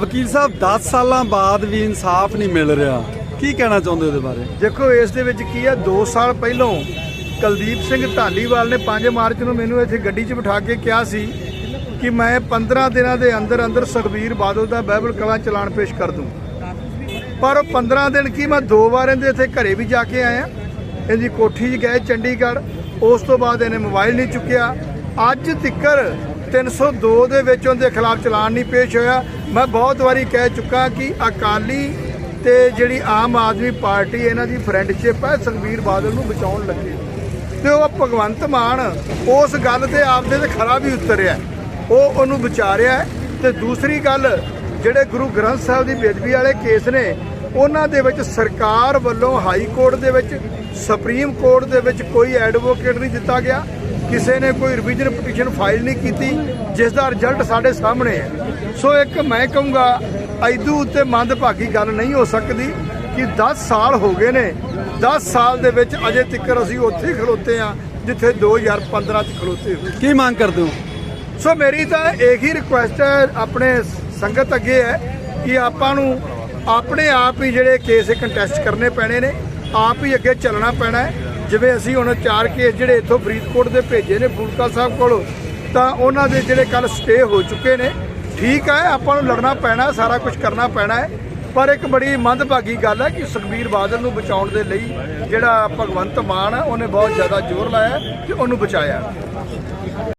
ਵਕੀਲ ਸਾਹਿਬ 10 ਸਾਲਾਂ ਬਾਅਦ ਵੀ ਇਨਸਾਫ ਨਹੀਂ ਮਿਲ ਰਿਹਾ। ਕੀ ਕਹਿਣਾ ਚਾਹੁੰਦੇ ਉਹਦੇ ਬਾਰੇ? ਦੇਖੋ, ਇਸ ਦੇ ਵਿੱਚ ਕੀ ਆ 2 ਸਾਲ ਪਹਿਲਾਂ ਕੁਲਦੀਪ ਸਿੰਘ ਢਾਲੀਵਾਲ ਨੇ 5 ਮਾਰਚ ਨੂੰ ਮੈਨੂੰ ਇੱਥੇ ਗੱਡੀ 'ਚ ਬਿਠਾ ਕੇ ਕਿਹਾ ਸੀ ਕਿ ਮੈਂ 15 ਦਿਨਾਂ ਦੇ ਅੰਦਰ ਅੰਦਰ ਸੁਖਬੀਰ ਬਾਦਲ ਦਾ ਬਾਈਬਲ ਕਲਾ ਚਲਾਨ ਪੇਸ਼ ਕਰ ਦੂੰ। ਪਰ ਉਹ 15 ਦਿਨ ਕੀ, ਮੈਂ ਦੋ ਵਾਰ ਇਹਦੇ ਇੱਥੇ ਘਰੇ ਵੀ ਜਾ ਕੇ ਆਇਆ। ਇਹਦੀ ਕੋਠੀ 'ਚ ਗਏ ਚੰਡੀਗੜ੍ਹ। ਉਸ ਤੋਂ ਬਾਅਦ ਇਹਨੇ ਮੋਬਾਈਲ ਨਹੀਂ ਚੁੱਕਿਆ। ਅੱਜ ਤਿੱਕਰ 302 ਦੇ ਵਿੱਚ ਉਹਦੇ ਖਿਲਾਫ ਚਲਾਨ ਨਹੀਂ ਪੇਸ਼ ਹੋਇਆ। ਮੈਂ ਬਹੁਤ ਵਾਰੀ ਕਹਿ ਚੁੱਕਾ ਕਿ ਅਕਾਲੀ ਤੇ ਜਿਹੜੀ ਆਮ ਆਦਮੀ ਪਾਰਟੀ ਇਹਨਾਂ ਦੀ ਫਰੈਂਡਸ਼ਿਪ ਹੈ, ਸੁਖਬੀਰ ਬਾਦਲ ਨੂੰ ਬਚਾਉਣ ਲੱਗੇ। ਤੇ ਉਹ ਭਗਵੰਤ ਮਾਨ ਉਸ ਗੱਲ ਤੇ ਆਪਦੇ ਤੇ ਖਰਾ ਵੀ ਉਤਰਿਆ। ਉਹ ਉਹਨੂੰ ਬਚਾ ਰਿਹਾ ਹੈ ਤੇ ਦੂਸਰੀ ਗੱਲ, ਜਿਹੜੇ ਗੁਰੂ ਗ੍ਰੰਥ ਸਾਹਿਬ ਦੀ ਬੇਦਬੀ ਵਾਲੇ ਕੇਸ ਨੇ, ਉਹਨਾਂ ਦੇ ਵਿੱਚ ਸਰਕਾਰ ਵੱਲੋਂ ਹਾਈ ਕੋਰਟ ਦੇ ਵਿੱਚ, ਸੁਪਰੀਮ ਕੋਰਟ ਦੇ ਵਿੱਚ ਕੋਈ ਐਡਵੋਕੇਟ ਨਹੀਂ ਦਿੱਤਾ ਗਿਆ। ਕਿਸੇ ਨੇ ਕੋਈ ਰਿਵੀਜ਼ਨ ਪਟੀਸ਼ਨ ਫਾਈਲ ਨਹੀਂ ਕੀਤੀ ਜਿਸ ਦਾ ਰਿਜ਼ਲਟ ਸਾਡੇ ਸਾਹਮਣੇ ਹੈ। ਸੋ ਇੱਕ ਮੈਂ ਕਹੂੰਗਾ ਐਦੂ ਉੱਤੇ ਮੰਦਭਾਗੀ ਗੱਲ ਨਹੀਂ ਹੋ ਸਕਦੀ ਕਿ 10 ਸਾਲ ਹੋ ਗਏ ਨੇ। 10 ਸਾਲ ਦੇ ਵਿੱਚ ਅਜੇ ਤੱਕ ਅਸੀਂ ਉੱਥੇ ਹੀ ਖਲੋਤੇ ਆ ਜਿੱਥੇ 2015 ਚ ਖਲੋਤੇ ਹੋਏ। ਕੀ ਮੰਗ ਕਰਦੇ ਹੋ? ਸੋ ਮੇਰੀ ਤਾਂ ਇੱਕ ਹੀ ਰਿਕੁਐਸਟ ਹੈ ਆਪਣੇ ਸੰਗਤ ਅੱਗੇ ਹੈ ਕਿ ਆਪਾਂ ਨੂੰ ਆਪਣੇ ਆਪ ਹੀ ਜਿਹੜੇ ਕੇਸ ਕੰਟੈਸਟ ਕਰਨੇ ਪੈਣੇ ਨੇ ਆਪ ਹੀ ਅੱਗੇ ਚੱਲਣਾ ਪੈਣਾ ਹੈ। ਜਿਵੇਂ ਅਸੀਂ ਹੁਣ ਚਾਰ ਕੇਸ ਜਿਹੜੇ ਇੱਥੋਂ ਫਰੀਦਕੋਟ ਦੇ ਭੇਜੇ ਨੇ ਬੁਲਕਾ ਸਾਹਿਬ ਕੋਲੋਂ, ਤਾਂ ਉਹਨਾਂ ਦੇ ਜਿਹੜੇ ਕੱਲ ਸਟੇ ਹੋ ਚੁੱਕੇ ਨੇ। ਠੀਕ ਹੈ, ਆਪਾਂ ਨੂੰ ਲੜਨਾ ਪੈਣਾ, ਸਾਰਾ ਕੁਝ ਕਰਨਾ ਪੈਣਾ ਹੈ, ਪਰ ਇੱਕ ਬੜੀ ਮੰਦਭਾਗੀ ਗੱਲ ਹੈ ਕਿ ਸੁਖਬੀਰ ਬਾਦਲ ਨੂੰ ਬਚਾਉਣ ਦੇ ਲਈ ਜਿਹੜਾ ਭਗਵੰਤ ਮਾਨ ਹੈ ਉਹਨੇ ਬਹੁਤ ਜ਼ਿਆਦਾ ਜ਼ੋਰ ਲਾਇਆ ਤੇ ਉਹਨੂੰ ਬਚਾਇਆ।